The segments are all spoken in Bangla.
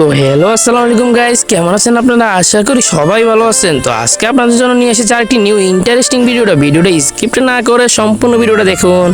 তো হ্যালো আসসালামু আলাইকুম গাইস কেমন আছেন আপনারা? আশা করি সবাই ভালো আছেন। তো আজকে আপনাদের জন্য নিয়ে এসেছি আরেকটি নিউ ইন্টারেস্টিং ভিডিওটা ভিডিওটা স্ক্রিপ্ট না করে সম্পূর্ণ ভিডিওটা দেখুন।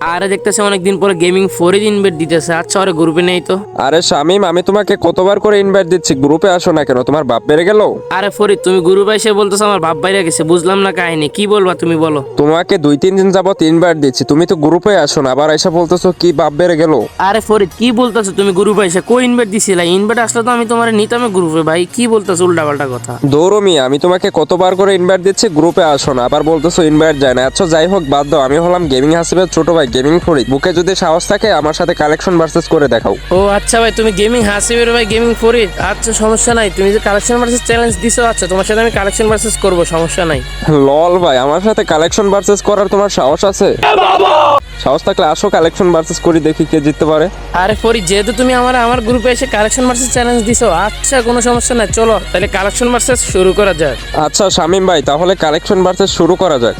আরে দেখতেছে অনেকদিন পরে গেমিং ফোরে ইনভাইট দিতেছে। আচ্ছা ওরে গ্রুপে নেই তো। আরে শামিম আমি তোমাকে কতবার করে ইনভাইট দিচ্ছি? গ্রুপে আসো না কেন? তোমার বাপ বেড়ে গেল? আরে ফরিদ তুমি গ্রুপে এসে বলতেছো আমার বাপ বাইরে গেছে বুঝলাম না কাহিনী। কি বলবা তুমি বলো। তোমাকে দুই তিন দিন যাবত ইনভাইট দিচ্ছি। তুমি তো গ্রুপে আসো না আবার এসে বলতেছো কি বাপ বেড়ে গেল? আরে ফরিদ কি বলতেছো তুমি গ্রুপে এসে? কই ইনভাইট দিছিলা? ইনভাইট আসলে তো আমি তোমার নিতামে গ্রুপে ভাই। কি বলতেছো উল্টা পাল্টা কথা দৌড়মি আমি তোমাকে কতবার করে ইনভাইট দিচ্ছি? গ্রুপে আসো না আবার বলতেছো ইনভাইট যায় না। আচ্ছা যাই হোক বাদ দাও। আমি হলাম গেমিং হাসিবের ছোট ভাই। গেমিং ফরিদ বুকে যদি সাহস থাকে আমার সাথে কালেকশন ভার্সেস করে দেখাও। ও আচ্ছা ভাই তুমি গেমিং হাসিবের ভাই গেমিং ফরিদ আচ্ছা সমস্যা নাই। তুমি যে কালেকশন ভার্সেস চ্যালেঞ্জ দিছো আচ্ছা তোমার সাথে আমি কালেকশন ভার্সেস করব সমস্যা নাই। লল ভাই আমার সাথে কালেকশন ভার্সেস করার তোমার সাহস আছে? সাহস থাকলে আসো কালেকশন ভার্সেস করি দেখি কে জিততে পারে। আরে ফরিদ যেহেতু তুমি আমার আমার গ্রুপে এসে কালেকশন ভার্সেস চ্যালেঞ্জ দিছো আচ্ছা কোনো সমস্যা নাই চলো তাহলে কালেকশন ভার্সেস শুরু করা যাক। আচ্ছা শামিম ভাই তাহলে কালেকশন ভার্সেস শুরু করা যাক।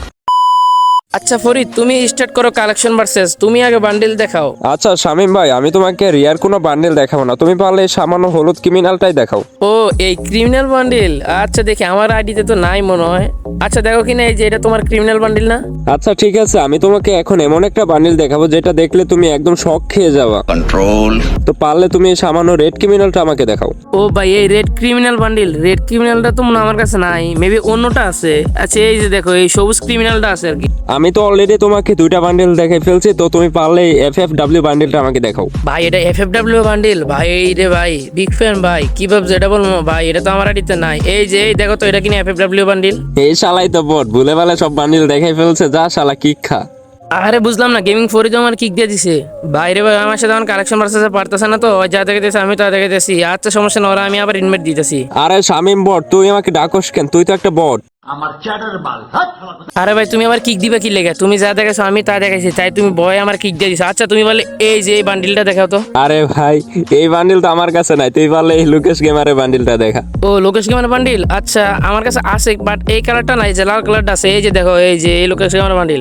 আচ্ছা ফরিদ তুমি স্টার্ট করো কালেকশন ভার্সেস তুমি আগে বান্ডিল দেখাও। আচ্ছা শামিম ভাই আমি তোমাকে রিয়ার কোনো বান্ডেল দেখাবো না। তুমি পারলে এই সামান্য হলুদ ক্রিমিনালটাই দেখাও। ও এই ক্রিমিনাল বান্ডিল আচ্ছা দেখি আমার আইডিতে তো নাই মনে হয়। আচ্ছা দেখো কিনা এই যে এটা তোমার ক্রিমিনাল বান্ডিল না? আচ্ছা ঠিক আছে আমি তোমাকে এখন এমন একটা বান্ডিল দেখাবো যেটা দেখলে তুমি একদম শখ খেয়ে যাওয়া control. তো পারলে তুমি এই সামান্য রেড ক্রিমিনালটা আমাকে দেখাও। ও ভাই এই রেড ক্রিমিনাল বান্ডিল রেড ক্রিমিনালটা তো মনে আমার কাছে নাই মেবি অন্যটা আছে। আচ্ছা এই যে দেখো এই সবুজ ক্রিমিনালটা আছে আর কি। আমি তো অলরেডি তোমাকে দুইটা বান্ডিল দেখে ফেলছি তো তুমি পারলে এফ এফ ডাব্লিউ বান্ডেলটা আমাকে দেখাও। ভাই এটা এফ এফ ডাব্লিউ বান্ডিল ভাই এই রে ভাই বিগ ফ্যান ভাই কি ভাবছ? এটা বলব ভাই এটা তো আমার আইডিতে নাই। এই যে এই দেখো তো এটা কিনা এফ এফ ডাব্লিউ বান্ডিল এই শালাই তো বট ভুলে ভালে সব বান্ডিল দেখাই ফেলছে যা শালা কিক খা। আরে বুঝলাম না গেমিং ফোরে তো আমার কিক দিয়ে দিছে। বাইরে ভাই আমার সাথে আমার কালেকশন ভার্সেস পারতেছে না তো যা দেখে দিয়েছে আমি তা দেখে দিয়েছি। আচ্ছা সমস্যা না ওরা আমি আবার ইনভাইট দিতেছি। আরে শামিম বট তুই আমাকে ডাকস কেন? তুই তো একটা বট। আরে ভাই তুমি আমার কিক দিবে কি লেগে? তুমি যা দেখেছ আমি তা দেখেছি তাই তুমি ভয় আমার কিক দিয়ে দিছো। আচ্ছা তুমি বলে এই যে এই বান্ডিলটা দেখাও তো। আরে ভাই এই বান্ডিল তো আমার কাছে নাই। তুই বলে এই লোকেশ গেমারের বান্ডিলটা দেখা। ও লোকেশ গেমারের বান্ডিল? আচ্ছা আমার কাছে আছে বাট এই কালারটা নাই যে লাল কালারটা আছে এই যে দেখো এই যে এই লোকেশ গেমার বান্ডিল।